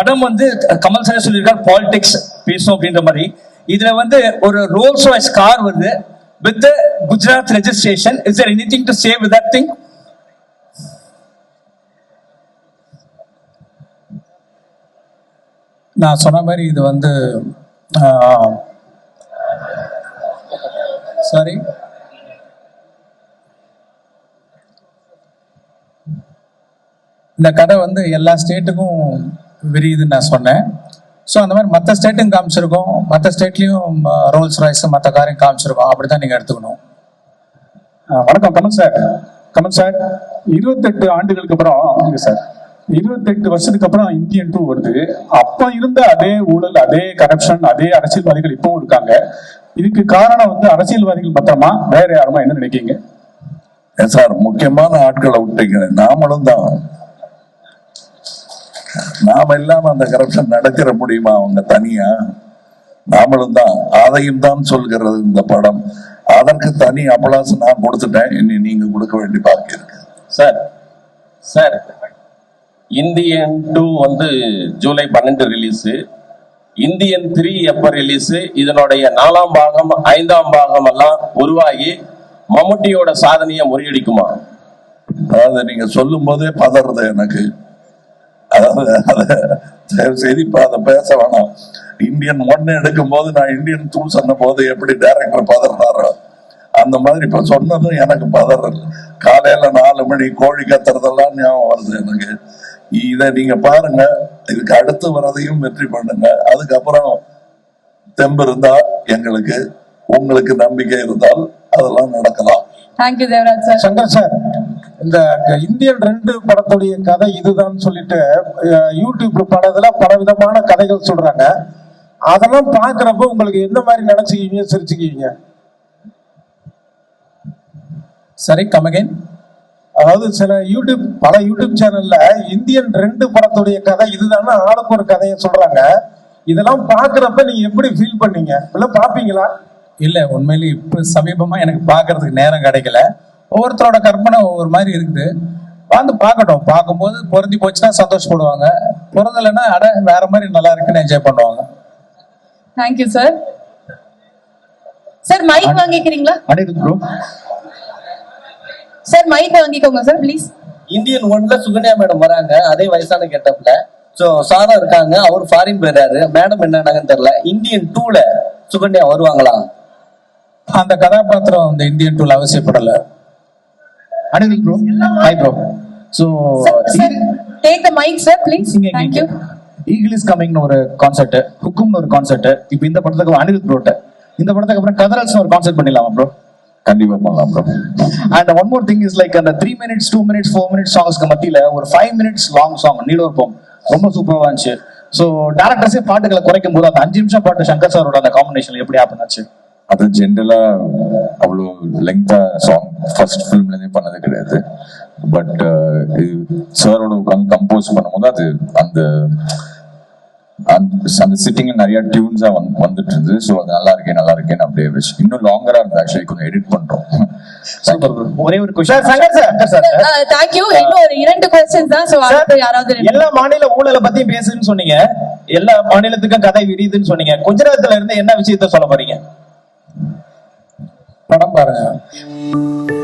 படம் வந்து கமல் சார் சொல்லியிருக்கார் பாலிடிக்ஸ் பேசும் அப்படின்ற மாதிரி. இதுல வந்து ஒரு ரோல்ஸ் ராய்ஸ் கார் வருது with Gujarat registration is anything to save with thing நான் சொன்ன மாதிரி இது வந்து சாரி இந்த கடை வந்து எல்லா ஸ்டேட்டுக்கும் விரியுதுன்னு நான் சொன்னேன். ஸோ அந்த மாதிரி மற்ற ஸ்டேட்டும் காமிச்சிருக்கோம். மற்ற ஸ்டேட்லேயும் ரோல்ஸ் ராய்ஸ் மற்ற காரையும் காமிச்சிருக்கோம். அப்படி தான் நீங்கள் எடுத்துக்கணும் வணக்கம் கமல் சார் கமல் சார் இருபத்தெட்டு ஆண்டுகளுக்கு அப்புறம் இங்க சார் இருபத்தெட்டு வருஷத்துக்கு அப்புறம் இந்தியன் டூ வருது. அப்ப இருந்த அதே ஊழல் அதே கரப்ஷன் அதே அரசியல்வாதிகள் இப்பவும் இருக்காங்க. இதுக்கு காரணம் வந்து அரசியல்வாதிகள் பத்திரமா வேற யாருமா? என்ன நினைக்கிறீங்க? ஏன் சார் முக்கியமான ஆட்களை விட்டீங்க நாமளும் தான். நாம இல்லாம அந்த கரப்ஷன் நடக்கிற முடியுமா அவங்க தனியா? நாமளும் தான். அதையும் தான் சொல்கிறது இந்த படம். அதற்கு தனி அபலாசு நான் கொடுத்துட்டேன். இனி நீங்க கொடுக்க வேண்டி பாக்கி இருக்கு. சார் சார் இந்தியன் டூ வந்து ஜூலை பன்னெண்டு ரிலீஸு இந்தியன் த்ரீ எப்ப ரிலீஸு இதனுடைய நாலாம் பாகம் ஐந்தாம் பாகம் எல்லாம் உருவாகி மம்முட்டியோட சாதனையை முறியடிக்குமா? அதாவது நீங்க சொல்லும் போதே பதறது எனக்கு. அதாவது அத தயவு செய்து இப்ப அதை பேச வேணாம். இந்தியன் ஒன்னு எடுக்கும் போது நான் இந்தியன் டூ சொன்ன போது எப்படி டைரக்டர் பதறாரோ அந்த மாதிரி இப்ப சொன்னதும் எனக்கு பதறல். காலையில நாலு மணி கோழி கத்துறதெல்லாம் ஞாபகம் வருது எனக்கு. இதை நீங்க பாருங்க இதுக்கு அடுத்து வரதையும் வெற்றி பண்ணுங்க. அதுக்கப்புறம் தெம்பு இருந்தா எங்களுக்கு உங்களுக்கு நம்பிக்கை இருந்தால் அதெல்லாம் நடக்கலாம். Thank you Devaraj sir Shankar sir இந்த இந்தியன் ரெண்டு படத்துடைய கதை இதுதான் சொல்லிட்டு யூடியூப் படத்துல பல விதமான கதைகள் சொல்றாங்க. அதெல்லாம் பாக்குறப்ப உங்களுக்கு எந்த மாதிரி நினைச்சுக்குவீங்க சிரிச்சுக்குவீங்க? சரி கமகேன் அதாவது சில யூடியூப் பல யூடியூப் சேனல்ல இந்தியன் ரெண்டு படத்துடைய கதை இதுதானே ஆளுக்கு ஒரு கதையை சொல்றாங்க. இதெல்லாம் பாக்குறப்ப நீங்க எப்படி ஃபீல் பண்ணீங்க? இல்ல பாப்பீங்களா இல்ல உண்மையிலே இப்ப சமீபமா எனக்கு பாக்குறதுக்கு நேரம் கிடைக்கல. ஒவ்வொருத்தரோட கற்பனை ஒவ்வொரு மாதிரி இருக்குது. வந்து பார்க்கட்டும். பார்க்கும்போது பொருந்தி போச்சுன்னா சந்தோஷப்படுவாங்க. பொருந்தலைன்னா அட வேற மாதிரி நல்லா இருக்குன்னு என்ஜாய் பண்ணுவாங்க. தேங்க்யூ சார் சார் மைக் வாங்கிக்கிறீங்களா? அனிருத் ப்ரோ சார் மைக் வாங்கிக்கோங்க சார் ப்ளீஸ் இந்தியன் ஒன்ல சுகன்யா மேடம் வராங்க. அதே வயசான கெட்டப்ல. சோ சாரா இருக்காங்க. அவர் ஃபாரின் போயிடுறாரு மேடம் என்னன்னாங்கன்னு தெரியல. இந்தியன் டூல சுகன்யா வருவாங்களா? அந்த கதாபாத்திரம் இந்த இந்தியன் டூல் அவசியப்படல. Anirudh bro hi bro so take the mike sir please thank you eagle is கமிங்னு ஒரு கான்செர்ட் ஹுக்கும்னு ஒரு கான்செர்ட் இப்போ இந்த படத்துக்கு அனிருத் ப்ரோட்ட இந்த படத்துக்கு அப்புறம் கதரல்ஸ் ஒரு கான்செர்ட் பண்ணிடலாமா ப்ரோ கண்டிப்பா பண்ணலாம் bro and one more thing is like அந்த three minutes two minutes four minutes சாங்ஸ்க்கு மத்தியில ஒரு ஃபைவ் மினிட்ஸ் லாங் சாங் நீலோர் போம் ரொம்ப சூப்பராக இருந்துச்சு. ஸோ டேரக்டர்ஸே பாட்டுகளை குறைக்கும் போது அந்த அஞ்சு நிமிஷம் பாட்டு சங்கர் சாரோட அந்த காம்பினேஷன் எப்படி ஹேப்பன் ஆச்சு? அது ஜென்ரலா அவ்வளோ லெங்தா சாங் ஃபர்ஸ்ட் ஃபிலிம்ல இருந்தே பண்ணது கிடையாது. பட் சாரோட உட்காந்து கம்போஸ் பண்ணும்போது அது அந்த அந்த- அந்த சிட்டிங்ல நிறைய டியூன்ஸா வந்துட்டு இருந்தது. ஸோ அது நல்லா இருக்கே நல்லா இருக்கேன்னு அப்படியே வச்சு இன்னும் லாங்கரா இருந்தது ஆக்சுவலி கொஞ்சம் எடிட் பண்றோம். ஒரே ஒரு question Shankar sir sir thank you Uh, இன்னும் ஒரு இரண்டு கொஸ்டின்ஸ் தான் சோ அடுத்து யாராவது எல்லா மாநில ஊழலை பத்தி பேசுன்னு சொன்னீங்க. எல்லா மாநிலத்துக்கும் கதை விரியுதுன்னு சொன்னீங்க. குஜராத்ல இருந்து என்ன விஷயத்த சொல்ல போறீங்க? பாருங்க